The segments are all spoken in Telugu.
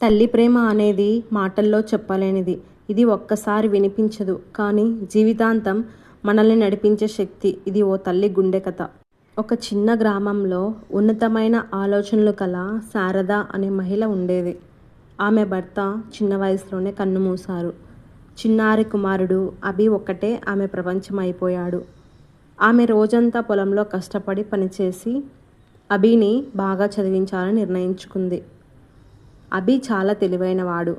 తల్లి ప్రేమ అనేది మాటల్లో చెప్పలేనిది. ఇది ఒక్కసారి వినిపించదు. కానీ జీవితాంతం మనల్ని నడిపించే శక్తి ఇది ఓ తల్లి గుండె కథ. ఒక చిన్న గ్రామంలో ఉన్నతమైన ఆలోచనలు కల శారద అనే మహిళ ఉండేది. ఆమె భర్త చిన్న వయసులోనే కన్నుమూశారు చిన్నారి కుమారుడు అభి ఒక్కటే ఆమె ప్రపంచం అయిపోయాడు ఆమె రోజంతా పొలంలో కష్టపడి పనిచేసి అభిని బాగా చదివించాలని నిర్ణయించుకుంది. అభి చాలా తెలివైనవాడు.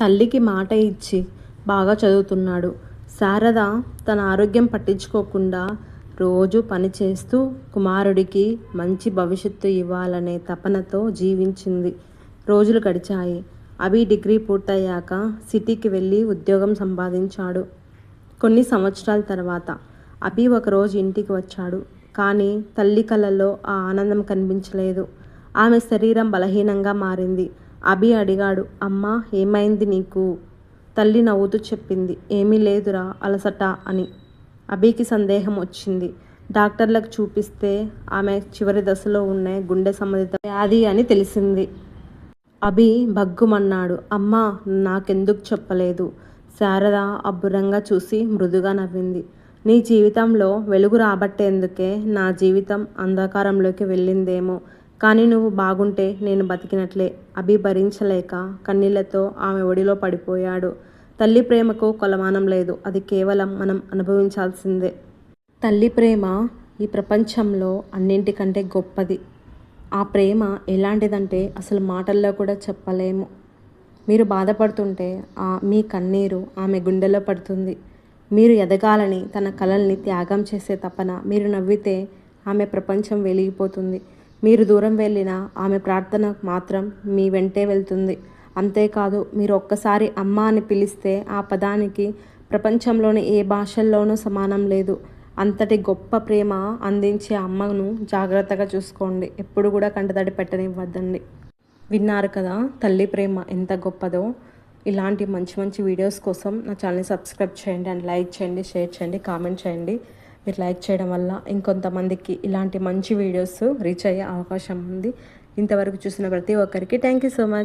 తల్లికి మాట ఇచ్చి బాగా చదువుతున్నాడు. శారద తన ఆరోగ్యం పట్టించుకోకుండా రోజు పనిచేస్తూ కుమారుడికి మంచి భవిష్యత్తు ఇవ్వాలనే తపనతో జీవించింది. రోజులు గడిచాయి. అభి డిగ్రీ పూర్తయ్యాక సిటీకి వెళ్ళి ఉద్యోగం సంపాదించాడు. కొన్ని సంవత్సరాల తర్వాత అభి ఒకరోజు ఇంటికి వచ్చాడు. కానీ తల్లి కళ్ళల్లో ఆ ఆనందం కనిపించలేదు. ఆమె శరీరం బలహీనంగా మారింది. అభి అడిగాడు అమ్మా ఏమైంది నీకు తల్లి నవ్వుతూ చెప్పింది ఏమీ లేదురా అలసట అని. అభికి సందేహం వచ్చింది డాక్టర్లకు చూపిస్తే ఆమె చివరి దశలో ఉన్న గుండె సంబంధిత వ్యాధి అని తెలిసింది అభి భగ్గుమన్నాడు అమ్మా నాకెందుకు చెప్పలేదు శారద అబ్బురంగా చూసి మృదుగా నవ్వింది నీ జీవితంలో వెలుగు రాబట్టేందుకే నా జీవితం అంధకారంలోకి వెళ్ళిందేమో. కానీ నువ్వు బాగుంటే నేను బతికినట్లే. అభి భరించలేక కన్నీళ్ళతో ఆమె ఒడిలో పడిపోయాడు. తల్లి ప్రేమకు కొలమానం లేదు. అది కేవలం మనం అనుభవించాల్సిందే. తల్లి ప్రేమ ఈ ప్రపంచంలో అన్నింటికంటే గొప్పది. ఆ ప్రేమ ఎలాంటిదంటే అసలు మాటల్లో కూడా చెప్పలేము. మీరు బాధపడుతుంటే ఆ మీ కన్నీరు ఆమె గుండెలో పడుతుంది. మీరు ఎదగాలని తన కలల్ని త్యాగం చేసే తపన మీరు నవ్వితే ఆమె ప్రపంచం వెలిగిపోతుంది. మీరు దూరం వెళ్ళినా ఆమె ప్రార్థన మాత్రం మీ వెంటే వెళ్తుంది. అంతేకాదు మీరు ఒక్కసారి అమ్మ అని పిలిస్తే ఆ పదానికి ప్రపంచంలోని ఏ భాషల్లోనూ సమానం లేదు. అంతటి గొప్ప ప్రేమ అందించే అమ్మను జాగ్రత్తగా చూసుకోండి. ఎప్పుడు కూడా కంటతడి పెట్టనివ్వద్దండి. విన్నారు కదా తల్లి ప్రేమ ఎంత గొప్పదో? ఇలాంటి మంచి మంచి వీడియోస్ కోసం నా ఛానల్ని సబ్స్క్రైబ్ చేయండి అండ్ లైక్ చేయండి షేర్ చేయండి కామెంట్ చేయండి. మీరు లైక్ చేయడం వల్ల ఇంకొంతమందికి ఇలాంటి మంచి వీడియోస్ రీచ్ అయ్యే అవకాశం ఉంది. ఇంతవరకు చూసిన ప్రతి ఒక్కరికి థ్యాంక్ యూ సో మచ్.